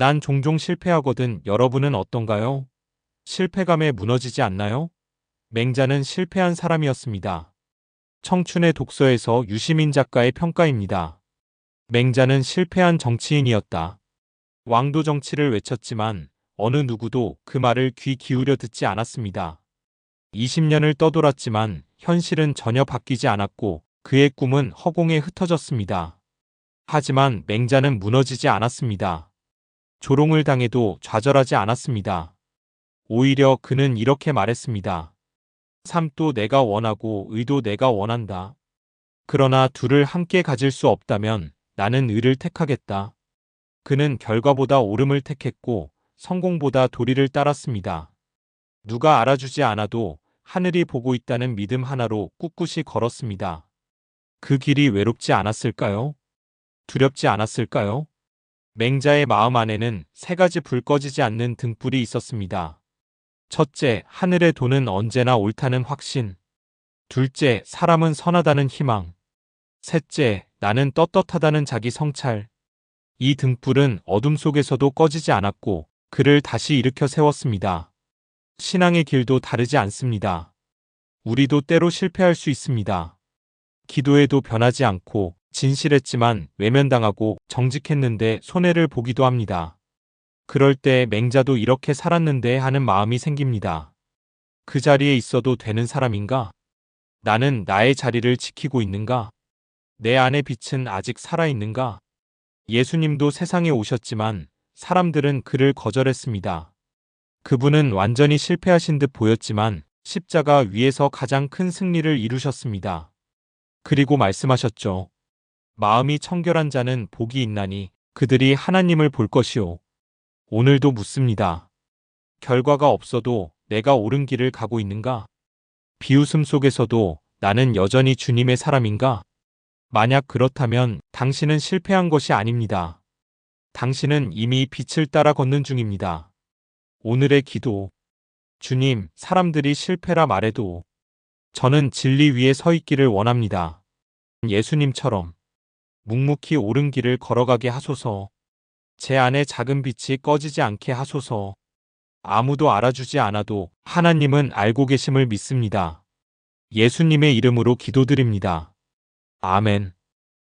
난 종종 실패하거든. 여러분은 어떤가요? 실패감에 무너지지 않나요? 맹자는 실패한 사람이었습니다. 청춘의 독서에서 유시민 작가의 평가입니다. 맹자는 실패한 정치인이었다. 왕도 정치를 외쳤지만 어느 누구도 그 말을 귀 기울여 듣지 않았습니다. 20년을 떠돌았지만 현실은 전혀 바뀌지 않았고 그의 꿈은 허공에 흩어졌습니다. 하지만 맹자는 무너지지 않았습니다. 조롱을 당해도 좌절하지 않았습니다. 오히려 그는 이렇게 말했습니다. 삶도 내가 원하고 의도 내가 원한다. 그러나 둘을 함께 가질 수 없다면 나는 의를 택하겠다. 그는 결과보다 옳음을 택했고 성공보다 도리를 따랐습니다. 누가 알아주지 않아도 하늘이 보고 있다는 믿음 하나로 꿋꿋이 걸었습니다. 그 길이 외롭지 않았을까요? 두렵지 않았을까요? 맹자의 마음 안에는 세 가지 불 꺼지지 않는 등불이 있었습니다. 첫째, 하늘의 돈은 언제나 옳다는 확신. 둘째, 사람은 선하다는 희망. 셋째, 나는 떳떳하다는 자기 성찰. 이 등불은 어둠 속에서도 꺼지지 않았고 그를 다시 일으켜 세웠습니다. 신앙의 길도 다르지 않습니다. 우리도 때로 실패할 수 있습니다. 기도에도 변하지 않고 진실했지만 외면당하고 정직했는데 손해를 보기도 합니다. 그럴 때 맹자도 이렇게 살았는데 하는 마음이 생깁니다. 그 자리에 있어도 되는 사람인가? 나는 나의 자리를 지키고 있는가? 내 안의 빛은 아직 살아있는가? 예수님도 세상에 오셨지만 사람들은 그를 거절했습니다. 그분은 완전히 실패하신 듯 보였지만 십자가 위에서 가장 큰 승리를 이루셨습니다. 그리고 말씀하셨죠. 마음이 청결한 자는 복이 있나니 그들이 하나님을 볼 것이요. 오늘도 묻습니다. 결과가 없어도 내가 옳은 길을 가고 있는가? 비웃음 속에서도 나는 여전히 주님의 사람인가? 만약 그렇다면 당신은 실패한 것이 아닙니다. 당신은 이미 빛을 따라 걷는 중입니다. 오늘의 기도. 주님, 사람들이 실패라 말해도 저는 진리 위에 서 있기를 원합니다. 예수님처럼 묵묵히 옳은 길을 걸어가게 하소서. 제 안에 작은 빛이 꺼지지 않게 하소서. 아무도 알아주지 않아도 하나님은 알고 계심을 믿습니다. 예수님의 이름으로 기도드립니다. 아멘.